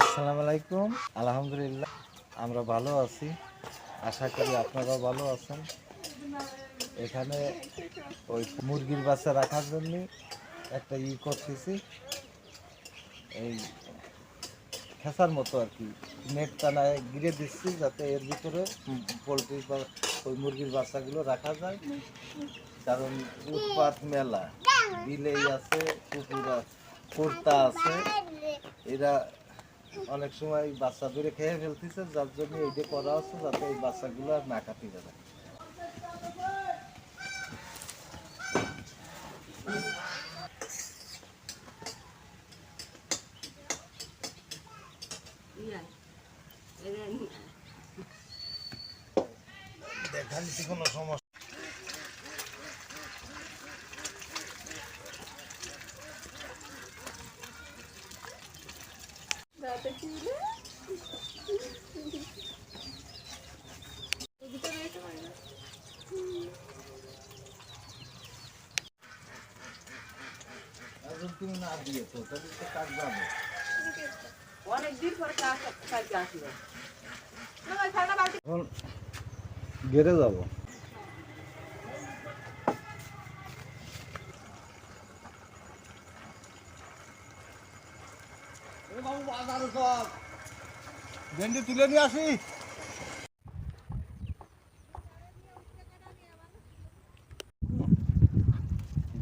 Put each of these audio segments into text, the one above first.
আসসালামু আলাইকুম। আলহামদুলিল্লাহ, আমরা ভালো আছি। আশা করি আপনারাও ভালো আছেন। এখানে ওই মুরগির বাচ্চা রাখার জন্য একটা ই করতেছি। এই খেসার মতো আর কি। নেট টানায় গিরে দিচ্ছি যাতে এর ভিতরে পোলট্রি বা ওই মুরগির বাচ্চাগুলো রাখা যায়। কারণ উৎপাত মেলা। বিলেই আছে কুকুর আছে কুর্তা আছে। এরা অনেক সময় বাচ্চা দূরে খেয়ে ফেলতেছে, যার জন্য এই যে করা হচ্ছে যাতে এই বাচ্চাগুলো আর না কাটি যাবে দেখাচ্ছি কোনো সমস্যা এখন তুমি না দিয়েছ তাহলে তো কাজ যাবে। অনেকদিন পরে কাজ আসলো। এখন গেড়ে যাব। ভেন্ডি তুলে নিয়ে আসি।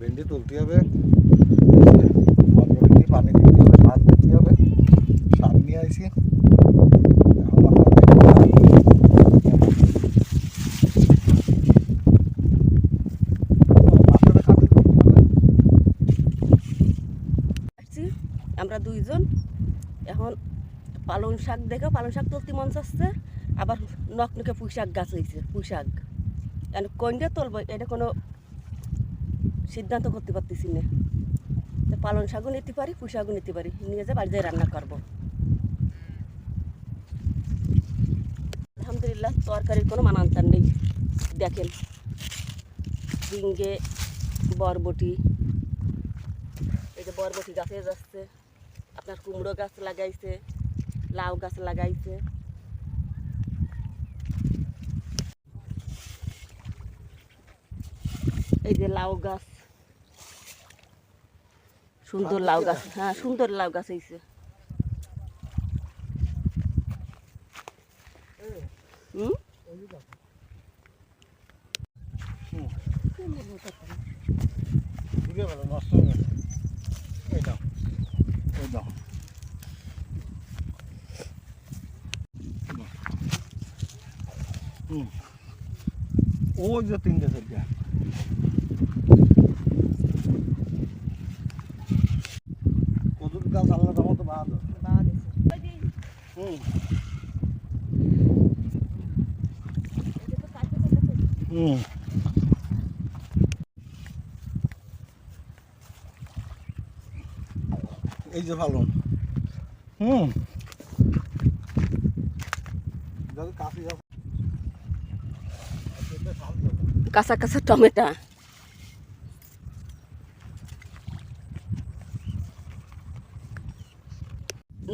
ভেন্ডি তুলতে হবে। পানি দিতে হবে, সার দিতে হবে। সার নিয়ে আসি আমরা দুইজন। এখন পালং শাক দেখে, পালং শাক তুলতে মন চাচ্ছে আবার নকনকে পুঁই শাক গাছ হয়েছে পুঁই শাক। কোনটা তুলবো, এটা কোনো সিদ্ধান্ত করতে পারতেছি না। পালং শাকও নিতে পারি, পুঁই শাকও নিতে পারি। নিয়ে যে বাড়িতে রান্না করব। আলহামদুলিল্লাহ, তরকারির কোনো মানান্তর নেই। দেখেন, ঝিঙ্গে, বরবটি, এই যে বরবটি গাছে যাচ্ছে, আপনার কুমড়ো গাছ লাগাইছে, লাউ গাছ লাগাইছে। এই যে লাউ গাছ সুন্দর লাউ গাছ। হ্যাঁ সুন্দর লাউ গাছ হয়েছে হুম? ওই যে তিনটে থেকে কদুর গাছ আল্লাহ মতো ভালো হুম। এই যে ভালো। হুম। কাঁচা কাঁচা টমেটো।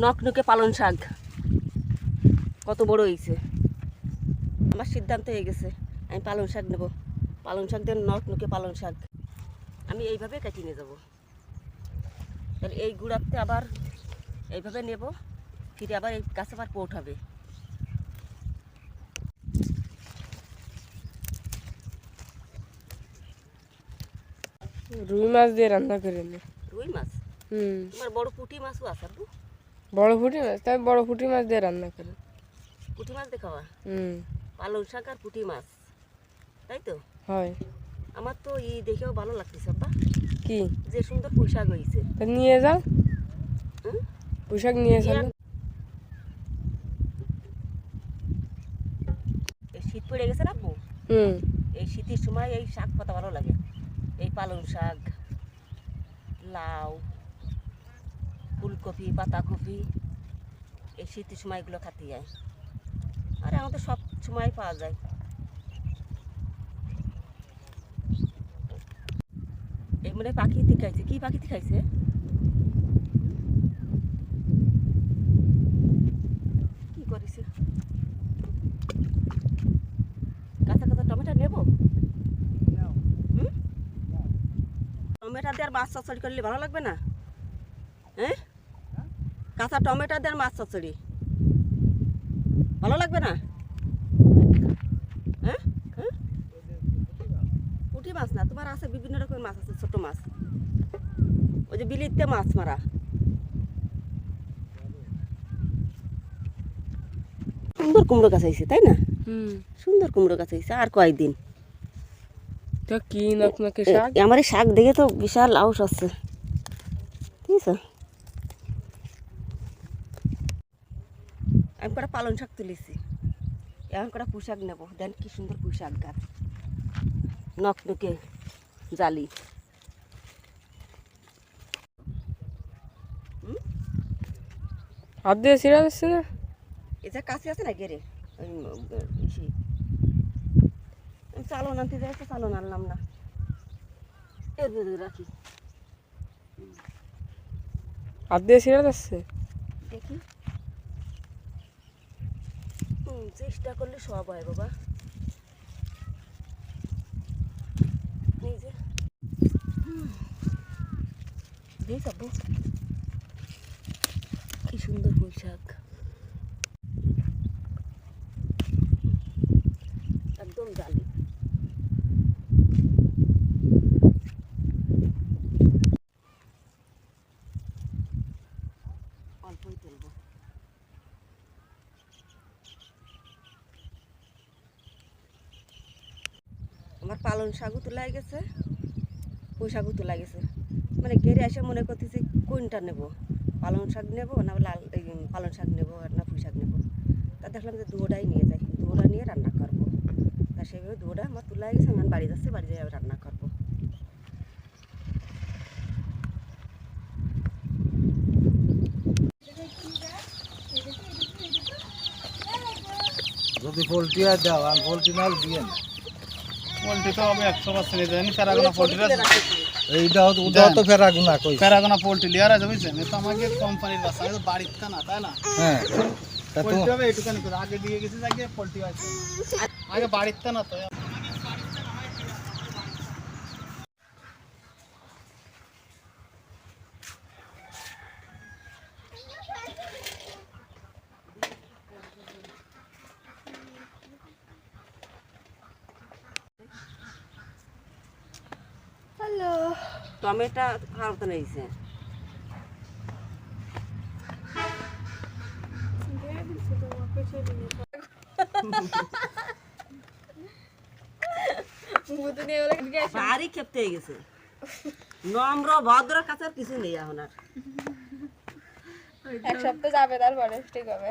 নকনুকে পালন শাক। কত বড় হয়েছে আমার সিদ্ধান্ত হয়ে গেছে আমি পালং শাক নেব। পালং শাক দিয়ে নকনুকে পালং শাক। আমি এইভাবে কেটে নিয়ে যাব। তাহলে এই গুড়াতে আবার এইভাবে নেব ফিরে আবার এই গাছে আবার পৌঁছাবে। রুই মাছ দিয়ে রান্না করে নি। রুই মাছ? হুম। আমার বড় পুঁটি মাছও আছে বড় ফুটি মাছ? তাই বড় ফুটি মাছ দিয়ে রান্না করে। পুঁটি মাছ দেখাবা হুম। পালং শাক আর পুঁটি মাছ। তাই তো? হয়। আমার তো ই দেখেও ভালো লাগতেছে আব্বা। কি? যে সুন্দর পোশাক হয়েছে নিয়ে যাও? পোশাক নিয়ে এই শীত পড়ে গেছে না আব্বু? হুম। এই শীতের সময় এই শাক পাতা ভালো লাগে। এই পালং শাক লাউ ফুলকপি পাতাকপি এই শীতের সময় এগুলো খাতে যায় আর এখন তো সব সময় পাওয়া যায়। এই মনে পাখি খাইছে। কি পাখি দেখাইছে কি করেছে? কাঁচা কাঁচা টমেটো নেব? টমেটো দিয়ে আর মাছ চচড়ি করলে ভালো লাগবে না? হ্যাঁ? কাঁচা টমেটো দিয়ে আর মাছ চচড়ি ভালো লাগবে না? হ্যাঁ? হ্যাঁ? পুঁটি মাছ না তোমার আছে বিভিন্ন রকমের মাছ আছে ছোট মাছ। ওই যে বিলিতে মাছ মারা। সুন্দর কুমড়ো গাছ হয়েছে তাই না? হুম। সুন্দর কুমড়ো গাছ হয়েছে আর কয়েকদিন তো কি নকনকে শাক এ- আমার এই শাক দেখে তো বিশাল আউস আছে। ঠিক আছে আমি কটা পালং শাক তুলেছি। এখন কটা পোশাক নেব। দেন কি সুন্দর পোশাক গাছ। নকনকে জালি। হাত দিয়ে ছিঁড়া যাচ্ছে না? এই কাছে আছে না গেরে? চালন আনতে তো চালন আনলাম না। এর রাখি। হাত দিয়ে ছিঁড়া যাচ্ছে দেখি। চেষ্টা করলে সব হয় বাবা। এই যে। দেখ আব্বু কি সুন্দর পোশাক একদম জালি অল্পই তুলবো আমার পালন শাকও তোলা গেছে। পুঁই শাকও তোলা গেছে? মানে ঘেরে এসে মনে করতেছি, কোনটা নেব? পালং শাক নেব না লাল পালং শাক নেব আর না পুঁই শাক নেব? তা দেখলাম যে দুয়োটাই নিয়ে যাই, দুয়োটা নিয়ে রান্না করব। তা সেভাবে দুয়োটা আমার তোলা গেছে আমার বাড়ি যাচ্ছে, বাড়ি যাই রান্না করব। যদি পোলট্রি আর দাও, আর পোলট্রি নাল দিয়ে না পোলট্রি তো হবে একশো পার্সেন্ট জানি প্যারাগোনা পোলট্রি এইটা ওটাও তো ফেরা কই? প্যারাগোনা পোলট্রি লিয়ার আছে বুঝছেন তো আমাকে কোম্পানির বাসা তো বাড়িতে না তাই না? হ্যাঁ। তা তো হবে একটুখানি করে। আগে দিয়ে গেছি আগে পোলট্রি আছে আগে বাড়িতে না তো টমেটো খাওয়ার তো নিয়েছে। ভারী খেপতে হয়ে গেছে। নম্র ভদ্র কাছে আর কিছু নেই এখন আর। এক সপ্তাহ যাবে তারপরে ঠিক হবে।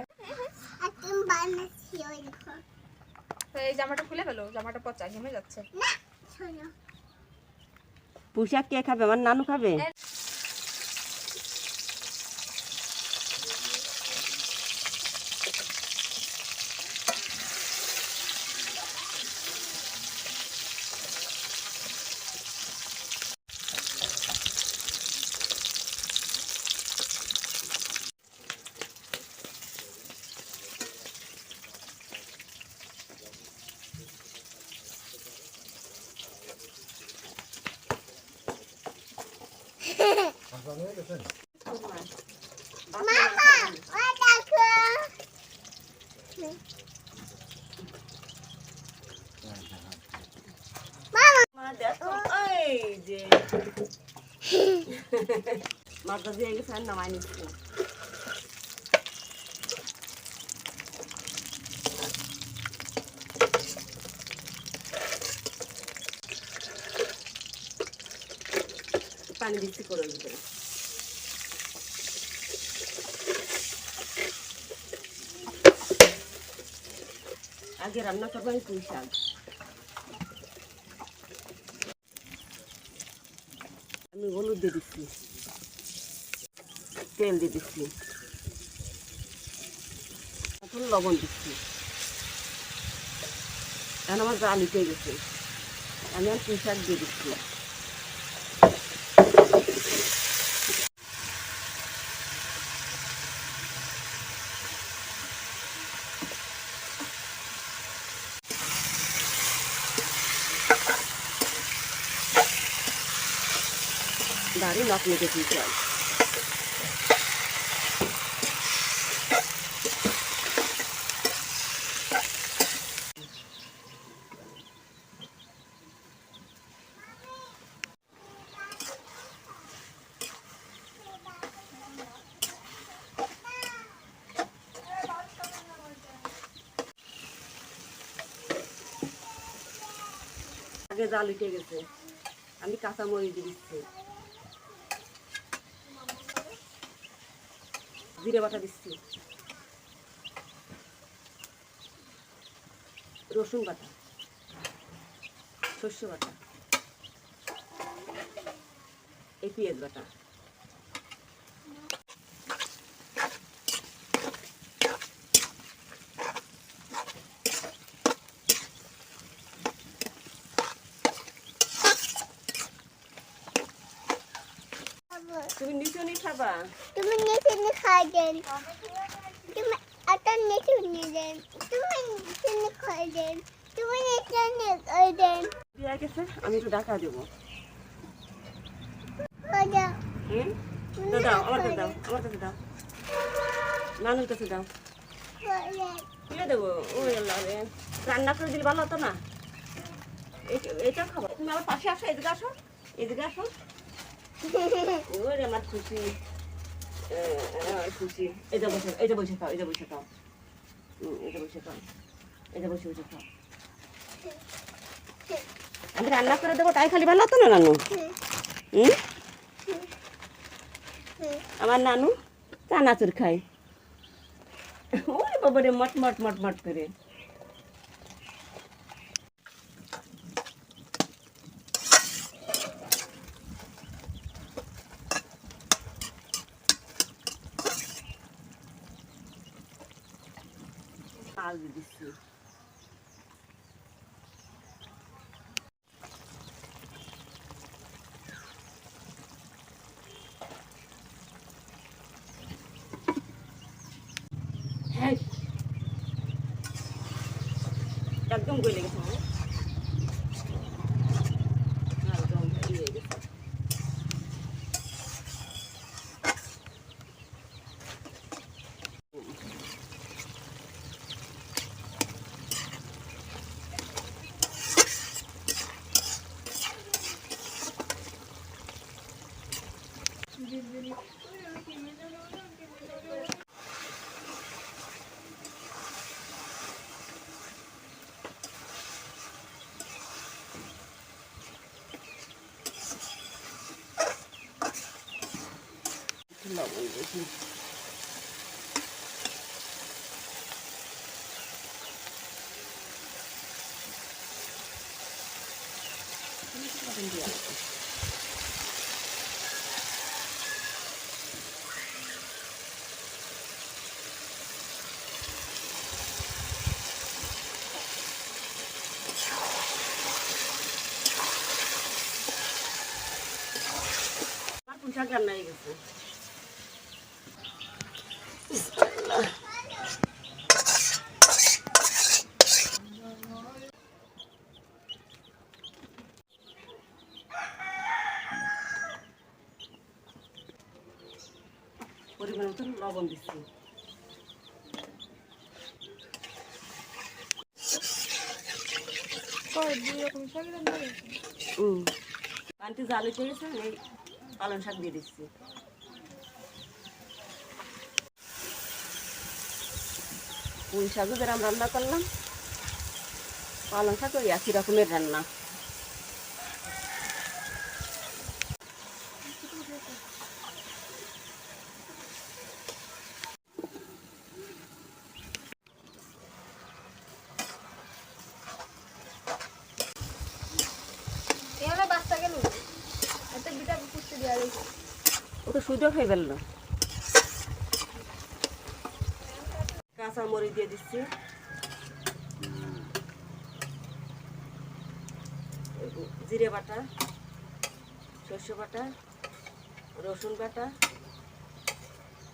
এই জামাটা খুলে ফেলো জামাটা পচা ঘেমে যাচ্ছে। পোশাক কে খাবে? আমার নানু খাবে? মাথা দিয়ে গেছে আর নামাই নিচ্ছে পানি দিচ্ছি করে ভিতরে আগে রান্না করব, আমি পুঁই শাক। আমি হলুদ দিয়ে দিচ্ছি। তেল দিয়ে দিচ্ছি। এখন লবণ দিচ্ছি। এখন আমার জাল উঠে গেছে। আমি আর পুঁই শাক দিয়ে দিচ্ছি। বাড়ি নকনিকে পুঁই শাক আগে জাল উঠে গেছে। আমি কাঁচা মরিচ দিচ্ছি। জিরে বাটা দিচ্ছি। রসুন বাটা শস্য বাটা, এই পেঁয়াজ বাটা। তুমি নিচে নিয়ে খাবা। তুমি নিচে নিচে নিয়ে দেন তুমি নিচে নিয়ে খাই দেন তুমি নিচে নিয়ে খাই দেন দিয়ে গেছে আমি একটু ডাকা দেবো খাজা হুম তো দাও আমার কাছে দাও আমার কাছে দাও নানুর কাছে দাও খাজা কিনে দেবো ওই আল্লাহ রে রান্না করে দিলে ভালো হতো না এইটা খাব তুমি আমার পাশে আসো এদিকে আসো এদিকে আসো ওরে আমার খুশি খুশি এটা বসে এটা বসে খাও, এটা বসে খাও। এটা বসে খাও, এটা বসে বসে খাও। আমি রান্না করে দেবো, তাই খালি ভালো হতো না নানু? হুম আমার নানু চানাচুর খায়। ওরে বাবা রে মট মট মট মট করে। আল দিয়ে দিচ্ছি হ্যাঁ একদম গলে গেছে হ্যাঁ একদম ইয়ে গেছে একটু লবণ দেখি লবণ দিয়ে আসব। শাক রান্না হয়ে গেছে। পরিমাণ মতন লবণ দিচ্ছি। পানিতে জাল গেছে এই পালং শাক দিয়ে দিচ্ছি। পুঁই শাকও যেরকম রান্না করলাম। পালং শাক ওই একই রকমের রান্না এখানে বাচ্চা গেল এত বিটা পুষতে দেওয়া রয়েছে ও তো সুযোগ হয়ে গেল কাঁচা মরিচ দিয়ে দিচ্ছি। জিরে বাটা সর্ষে বাটা রসুন বাটা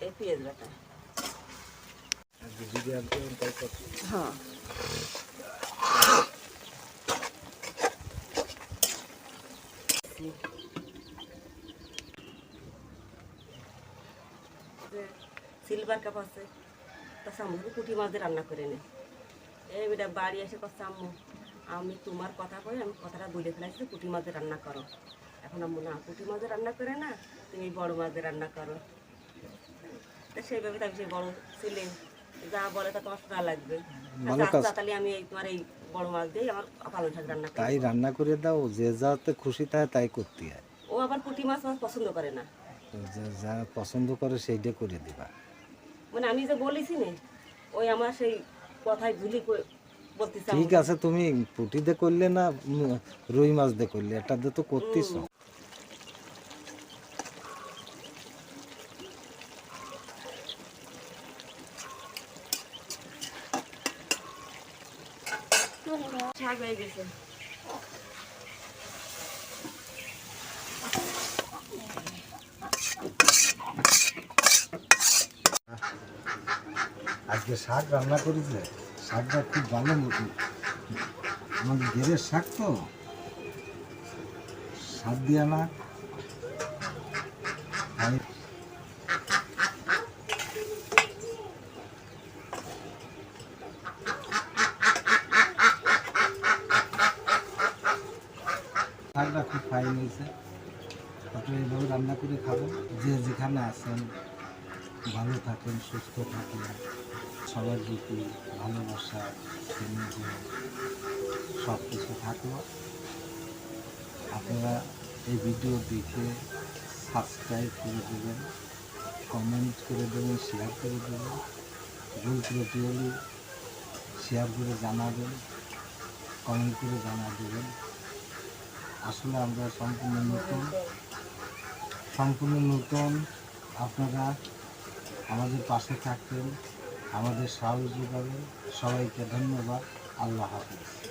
এই পেঁয়াজ বাটা। হ্যাঁ। সিলভার কাপ আছে তা আম্মু পুঁটি মাছ দিয়ে রান্না করে নে। এই বেটা বাড়ি এসে করছে আম্মু আমি তোমার কথা কই আমি কথাটা বলে ফেলাইছি পুঁটি মাছ রান্না করো। এখন আম্মু না পুঁটি মাছ রান্না করে না তুমি বড় মাছ রান্না করো। তা সেইভাবে তাই সেই বড় ছেলে যা বলে তা তোমার শোনা লাগবে। তাহলে আমি এই তোমার এই বড় মাছ দিয়ে আমার পালং শাক রান্না করি। তাই রান্না করে দাও যে যাতে খুশি থাকে তাই করতে হয়। ও আবার পুঁটি মাছ মাছ পছন্দ করে না। তো যে পছন্দ করে সেইটা করে দিবা। মানে আমি যে বলেছি না ওই আমার সেই কথাই ভুলি ঠিক আছে তুমি পুটিতে করলে না রুই মাছ দিয়ে করলে এটা দিয়ে তো করতেছ শাক হয়ে গেছে আজকে শাক রান্না করেছে, শাকটা খুব ভালো মতো। আমাদের ঘেরের শাক তো? শাক দিয়া না। শাকটা খুব ফাইন হয়েছে। আপনারা এইভাবে রান্না করে খাবেন যে যেখানে আছেন, ভালো থাকেন, সুস্থ থাকেন। সবার প্রতি ভালোবাসা সব কিছু থাকল। আপনারা এই ভিডিও দেখে সাবস্ক্রাইব করে দেবেন কমেন্ট করে দেবেন শেয়ার করে দেবেন, ভুল ত্রুটি হলে শেয়ার করে জানাবেন কমেন্ট করে জানা দেবেন আসলে আমরা সম্পূর্ণ নতুন সম্পূর্ণ নতুন। আপনারা আমাদের পাশে থাকবেন। আমাদের সাহস যোগাবেন। সবাইকে ধন্যবাদ। আল্লাহ হাফিজ।